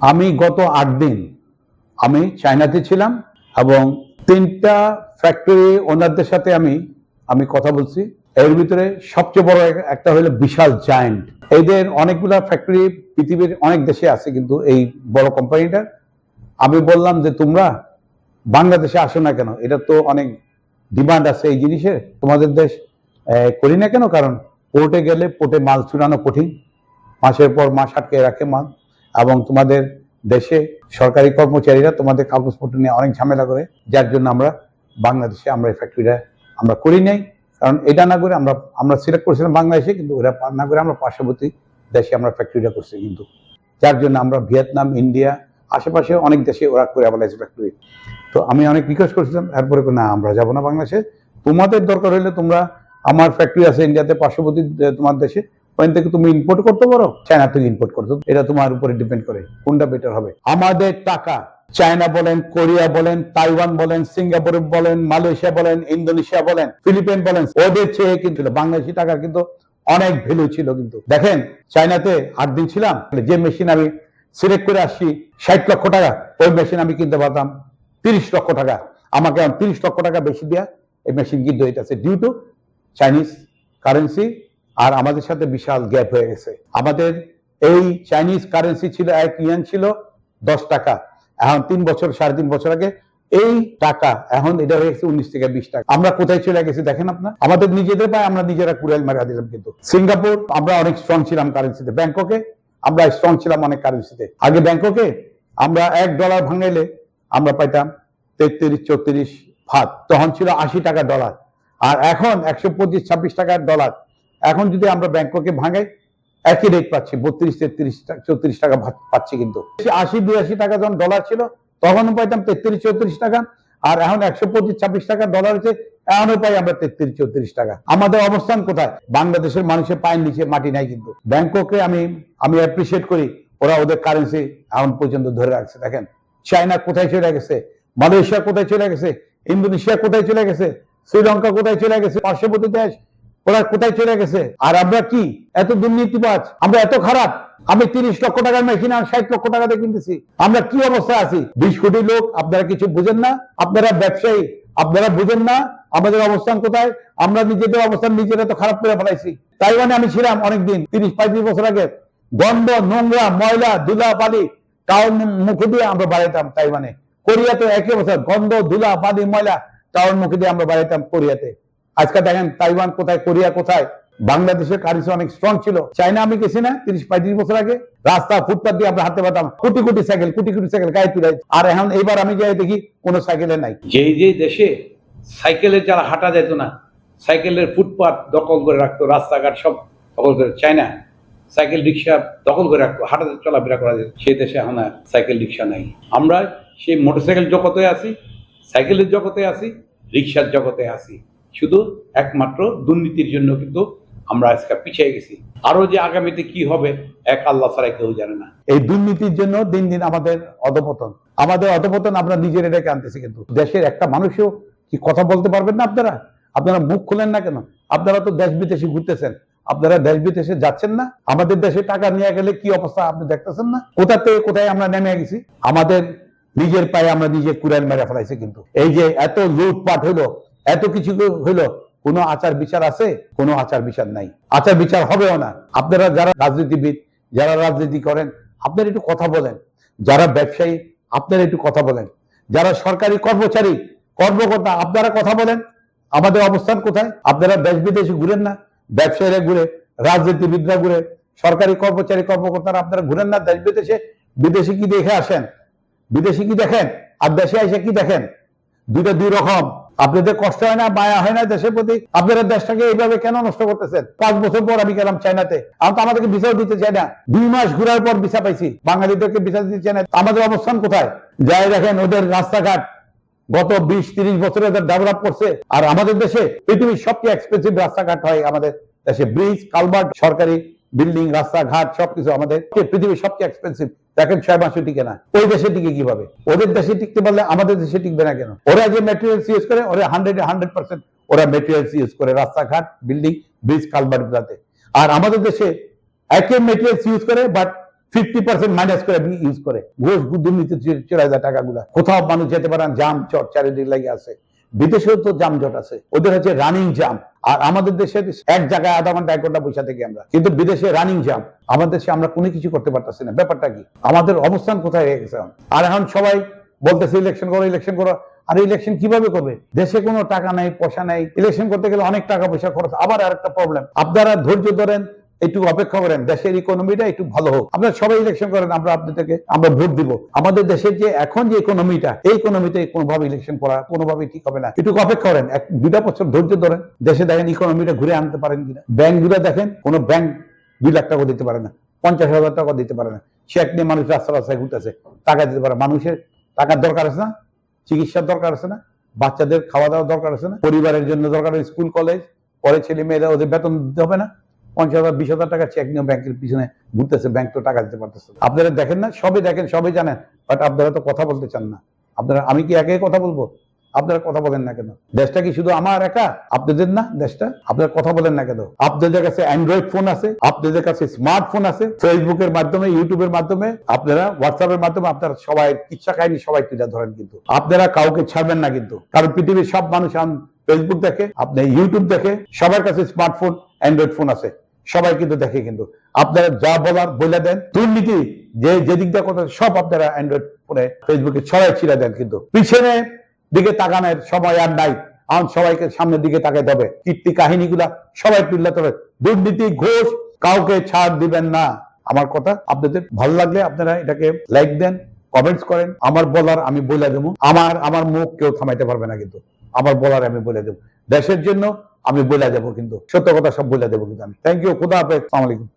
আমি গত আট দিন আমি চায়নাতে ছিলাম এবং তিনটা ফ্যাক্টরি ওনারদের সাথে আমি আমি কথা বলছি। এর ভিতরে সবচেয়ে বড় একটা হলো বিশাল জায়েন্ট এদের অনেকগুলা ফ্যাক্টরি পৃথিবীর অনেক দেশে আছে কিন্তু এই বড় কোম্পানিটা আমি বললাম যে, তোমরা বাংলাদেশে আসো না কেন? এটা তো অনেক ডিমান্ড আছে এই জিনিসের। তোমাদের দেশ করি না কেন? কারণ পোর্টে গেলে পোর্টে মাল চুরানো কঠিন। মাসের পর মাস আটকে রাখে মাল। এবং তোমাদের দেশে সরকারি কর্মচারীরা তোমাদের কাগজপত্র নিয়ে অনেক ঝামেলা করে, যার জন্য আমরা বাংলাদেশে আমরা এই ফ্যাক্টরিটা আমরা করি নাই। কারণ এটা না করে আমরা আমরা সিলেক্ট করেছিলাম বাংলাদেশে, কিন্তু ওরা না করে আমরা পার্শ্ববর্তী দেশে আমরা ফ্যাক্টরিটা করছি কিন্তু। যার জন্য আমরা ভিয়েতনাম, ইন্ডিয়া, আশেপাশে অনেক দেশে ওরা করে বাংলাদেশ ফ্যাক্টরি তো আমি অনেক রিকোয়েস্ট করছিলাম এরপরে না, আমরা যাব না বাংলাদেশে। তোমাদের দরকার হলে তোমরা আমার ফ্যাক্টরি আছে ইন্ডিয়াতে, পার্শ্ববর্তী, তোমার দেশে ওখান থেকে তুমি ইম্পোর্ট করতে পারো? চায়না থেকে ইম্পোর্ট করতে এটা তোমার উপরে ডিপেন্ড করে কোনটা বেটার হবে। আমাদের টাকা চায়না বলেন কোরিয়া বলেন তাইওয়ান বলেন সিঙ্গাপুর বলেন মালয়েশিয়া বলেন ইন্দোনেশিয়া বলেন ফিলিপিন বলেন, ওদের চেয়ে কিন্তু বাংলাদেশি টাকার কিন্তু অনেক ভ্যালু ছিল কিন্তু। দেখেন চায়নাতে আট দিন ছিলাম যে মেশিন আমি সিলেক্ট করে আসছি, ষাট লক্ষ টাকা, ওই মেশিন আমি কিনতে পারতাম তিরিশ লক্ষ টাকা। আমাকে তিরিশ লক্ষ টাকা বেশি দেওয়া এই মেশিন কিনতে হইতেছে ডিউ টু চাইনিজ কারেন্সি আর আমাদের সাথে বিশাল গ্যাপ হয়ে গেছে। আমাদের এই চাইনিজ কারেন্সি ছিল এক ইয়ান ছিল দশ টাকা। এখন তিন বছর, সাড়ে তিন বছর আগে এই টাকা, এখন এটা হয়ে গেছে উনিশ থেকে বিশ টাকা। আমরা কোথায় চলে গেছি দেখেন আপনার? আমাদের নিজেদের পায়ে আমরা নিজেরা কুড়াইল মারা দিলাম কিন্তু। সিঙ্গাপুর, আমরা অনেক স্ট্রং ছিলাম কারেন্সিতে ব্যাংককে আমরা স্ট্রং ছিলাম অনেক কারেন্সিতে আগে ব্যাংককে আমরা এক ডলার ভাঙাইলে আমরা পাইতাম তেত্রিশ, চৌত্রিশ ভাত তখন ছিল আশি টাকা ডলার আর এখন একশো পঁচিশ, ছাব্বিশ টাকার ডলার এখন যদি আমরা ব্যাংককে ভাঙাই, একই রেট পাচ্ছি, বত্রিশ, তেত্রিশ, চৌত্রিশ টাকা পাচ্ছি কিন্তু। আশি, বিরাশি টাকা যখন ডলার ছিল, তখনও পাইতাম তেত্রিশ, চৌত্রিশ টাকা, আর এখন একশো পঁচিশ, ছাব্বিশ টাকা ডলার হচ্ছে, এখনও পাই আমরা তেত্রিশ, চৌত্রিশ টাকা। আমাদের অবস্থান কোথায়? বাংলাদেশের মানুষের পায়ের নিচে মাটি নাই কিন্তু। ব্যাংককে আমি আমি অ্যাপ্রিসিয়েট করি, ওরা ওদের কারেন্সি এখন পর্যন্ত ধরে রাখছে। দেখেন, চায়না কোথায় চলে গেছে? মালয়েশিয়া কোথায় চলে গেছে? ইন্দোনেশিয়া কোথায় চলে গেছে? শ্রীলঙ্কা কোথায় চলে গেছে? পার্শ্ববর্তী দেশ ওরা কোথায় চলে গেছে? আর আমরা কি? এত দুর্নীতিবাজ? আমরা এত খারাপ? আমি তিরিশ লক্ষ টাকার মেশিন আর ষাট লক্ষ টাকাতে কিনতেছি। আমরা কি অবস্থায় আছি? বিশ কোটি লোক, আপনারা কিছু বুঝেন না? আপনারা ব্যবসায়ী, আপনারা বুঝেন না? আমাদের অবস্থান কোথায়? আমরা নিজেদের অবস্থান নিজেরা তো খারাপ করে ফেলাইছি। তাইওয়ানে আমি ছিলাম অনেকদিন, তিরিশ, পঁয়ত্রিশ বছর আগে। গন্ধ, নোংরা, ময়লা, ধুলা বালি টাউন মুখে দিয়ে আমরা বাড়াইতাম তাইওয়ানে। কোরিয়া তো একই বছর গন্ধ, ধুলা বালি ময়লা, টাউন মুখে দিয়ে আমরা বাড়াইতাম কোরিয়াতে। আজকে দেখেন তাইওয়ান কোথায়, কোরিয়া কোথায়? বাংলাদেশের কারেন্সি অনেক স্ট্রং ছিল। চাইনা আমি গেছি না, তিরিশ, পঁয়ত্রিশ বছর আগে। রাস্তা ফুটপাথ দিয়ে আমরা হাতে পাতাম কোটি কোটি সাইকেল কোটি কোটি সাইকেল গায়ে তুলে। আর এখন এইবার আমি যাই দেখি কোনো সাইকেলে নাই। যেই যেই দেশে সাইকেলে যারা হাঁটা যেত না সাইকেলের ফুটপাত দখল করে রাখতো, রাস্তাঘাট সব দখল করে, চায়না সাইকেল রিক্সা দখল করে রাখতো হাঁটাতে চলাফেরা করা যেত। সেই দেশে এখন আর সাইকেল রিক্সা নাই। আমরা সেই মোটরসাইকেল জগতে আছি সাইকেলের জগতে আছি রিক্সার জগতে আছি। শুধু একমাত্র দুর্নীতির জন্য কিন্তু আমরা আজকে পিছিয়ে গেছি। আরও যে আগামীতে কি হবে, এক আল্লাহ ছাড়া কেউ জানে না। এই দুর্নীতির জন্য দিন দিন আমাদের অধপতন। আমাদের অধপতন আমরা নিজের এটাকে আনতেছি কিন্তু। দেশের একটা মানুষও কি কথা বলতে পারবেন না আপনারা? আপনারা মুখ খুলেন না কেন? আপনারা তো দেশ বিদেশে ঘুরতেছেন। আপনারা দেশ বিদেশে যাচ্ছেন না? আমাদের দেশে টাকা নিয়ে গেলে কি অবস্থা আপনি দেখতেছেন না? কোথা থেকে কোথায় আমরা নেমে গেছি? আমাদের নিজের পায়ে আমরা নিজে কুড়াল মেরে ফেলাইছি কিন্তু। এই যে এত লুটপাট হলো এত কিছু হইল। কোনো আচার বিচার আছে? কোনো আচার বিচার নাই। আচার বিচার হবেও না। আপনারা যারা রাজনীতিবিদ, যারা রাজনীতি করেন, আপনারা একটু কথা বলেন। যারা ব্যবসায়ী, আপনারা একটু কথা বলেন। যারা সরকারি কর্মচারী, কর্মকর্তা, আপনারা কথা বলেন। আমাদের অবস্থান কোথায়? আপনারা দেশ বিদেশে ঘুরেন না। ব্যবসায়ীরা ঘুরে, রাজনীতিবিদরা ঘুরে, সরকারি কর্মচারী, কর্মকর্তারা আপনারা ঘুরেন না। দেশ বিদেশে বিদেশে কি দেখে আসেন? বিদেশে কি দেখেন? আর দেশে এসে কি দেখেন? দুইটা দুই রকম। আপনাদের কষ্ট হয় না, মায়া হয় না দেশের প্রতি? আপনারা দেশটাকে এইভাবে কেন নষ্ট করতেছেন? পাঁচ বছর পর আমি গেলাম চায়নাতে। আমি তো আমাদেরকে ভিসাও দিতে চাই না। দুই মাস ঘুরার পর ভিসা পাইছি। বাঙালিদেরকে ভিসা দিতে চাই না। আমাদের অবস্থান কোথায়? যাই দেখেন, ওদের রাস্তাঘাট গত বিশ, তিরিশ বছরে ওদের ডেভেলপ করছে। আর আমাদের দেশে পৃথিবীর সবচেয়ে এক্সপেন্সিভ রাস্তাঘাট হয় আমাদের দেশে। ব্রিজ, কালভার্ট, সরকারি বিল্ডিং, রাস্তাঘাট, সবকিছু আমাদের। পৃথিবীর সবচেয়ে এক্সপেন্সিভ দেখেন ছয় মাসে টিকে না। ওই দেশে টিকে কীভাবে? ওদের দেশে টিকতে পারলে আমাদের দেশে টিকবে না কেন? ওরা যে ম্যাটেরিয়ালস ইউজ করে, ওরা হান্ড্রেড হান্ড্রেড পার্সেন্ট ওরা ম্যাটেরিয়ালস ইউজ করে। রাস্তাঘাট, বিল্ডিং ব্রিজ কালভার্ট গুলাতে আর আমাদের দেশে একই মেটেরিয়ালস ইউজ করে বাট ফিফটি পার্সেন্ট মাইনাস করে ইউজ করে। ঘোষ, দুর্নীতি চলে যায় টাকাগুলা। কোথাও মানুষ যেতে পারে না, জাম চট চারিদিকে লাগে আছে। বিদেশেও তো জামজট আছে। ওদের হচ্ছে রানিং জাম আর আমাদের দেশে এক জায়গায় আধা ঘণ্টা, এক ঘণ্টা বসে থেকে আমরা। কিন্তু বিদেশে রানিং জাম আমাদের দেশে আমরা কোনো কিছু করতে পারতেছি না। ব্যাপারটা কি? আমাদের অবস্থান কোথায় হয়ে গেছে আর এখন সবাই বলতেছে ইলেকশন করো ইলেকশন করো। আর ইলেকশন কীভাবে করবে? দেশে কোনো টাকা নাই, পয়সা নাই। ইলেকশন করতে গেলে অনেক টাকা পয়সা খরচ। আবার আরেকটা প্রবলেম আপনারা ধৈর্য ধরেন একটু অপেক্ষা করেন, দেশের ইকোনমিটা একটু ভালো হোক। আপনারা সবাই ইলেকশন করেন, আমরা আপনাদেরকে, আমরা ভোট দিব। আমাদের দেশের যে এখন যে ইকোনমিটা এই ইকোনমিতে কোনোভাবে ইলেকশন করা কোনোভাবে ঠিক হবে না। একটু অপেক্ষা করেন, এক, দুটা বছর ধৈর্য ধরেন, দেশে দেখেন ইকোনমিটা ঘুরে আনতে পারেন কিনা। ব্যাংকগুলো দেখেন, কোনো ব্যাংক দুই লাখ টাকা দিতে পারে না, পঞ্চাশ হাজার টাকা দিতে পারে না। চেক নিয়ে মানুষ রাস্তা রাস্তায় ঘুরতেছে, টাকা দিতে পারে মানুষের টাকার দরকার আছে না? চিকিৎসার দরকার আছে না? বাচ্চাদের খাওয়া দাওয়ার দরকার আছে না? পরিবারের জন্য দরকার স্কুল, কলেজ, পরে ছেলে মেয়েরা ওদের বেতন দিতে হবে না? পঞ্চাশ হাজার, বিশ হাজার টাকা চেক নিয়ে ব্যাংকের পিছনে ঘুরতেছে, ব্যাংক তো টাকা দিতে পারতেছে আপনারা দেখেন না? সবই দেখেন, সবই জানেন। বাট আপনারা তো কথা বলতে চান না। আপনারা, আমি কি একে কথা বলব? আপনারা কথা বলেন না কেন? দেশটা কি শুধু আমার একা? আপনাদের না দেশটা? আপনারা কথা বলেন না কেন? আপনাদের কাছে অ্যান্ড্রয়েড ফোন আছে, আপনাদের কাছে স্মার্টফোন আছে ফেসবুকের মাধ্যমে ইউটিউবের মাধ্যমে, আপনারা হোয়াটসঅ্যাপের মাধ্যমে আপনারা সবাই, ইচ্ছা কাহিনী সবাই তুলে ধরেন কিন্তু। আপনারা কাউকে ছাড়বেন না কিন্তু। কারণ পৃথিবীর সব মানুষ ফেসবুক দেখে, আপনি ইউটিউব দেখে, সবার কাছে স্মার্টফোন অ্যান্ড্রয়েড ফোন আছে। সবাই কিন্তু দেখে কিন্তু। আপনারা যা বলার বলে দেন, দুর্নীতি, যে যেদিক দিয়ে কথা সব আপনারা অ্যান্ড্রয়েড ফোনে ফেসবুকে ছড়াই ছিঁড়ে দেন কিন্তু। পিছনে দিকে তাকানোর সময় আর নাই। এখন সবাইকে সামনের দিকে তাকাইতে হবে। কীর্তি কাহিনীগুলা সবাই তুলতে হবে দুর্নীতি, ঘোষ, কাউকে ছাড় দিবেন না। আমার কথা, আপনাদের ভালো লাগলে আপনারা এটাকে লাইক দেন কমেন্টস করেন। আমার বলার আমি বলে দেবো। আমার আমার মুখ কেউ থামাইতে পারবে না কিন্তু। আমার বলার আমি বলে দেবো। দেশের জন্য আমি বলে দেবো কিন্তু। সত্য কথা সব বলে দেবো কিন্তু আমি। থ্যাংক ইউ খুদা হাফেজ আলাইকুম।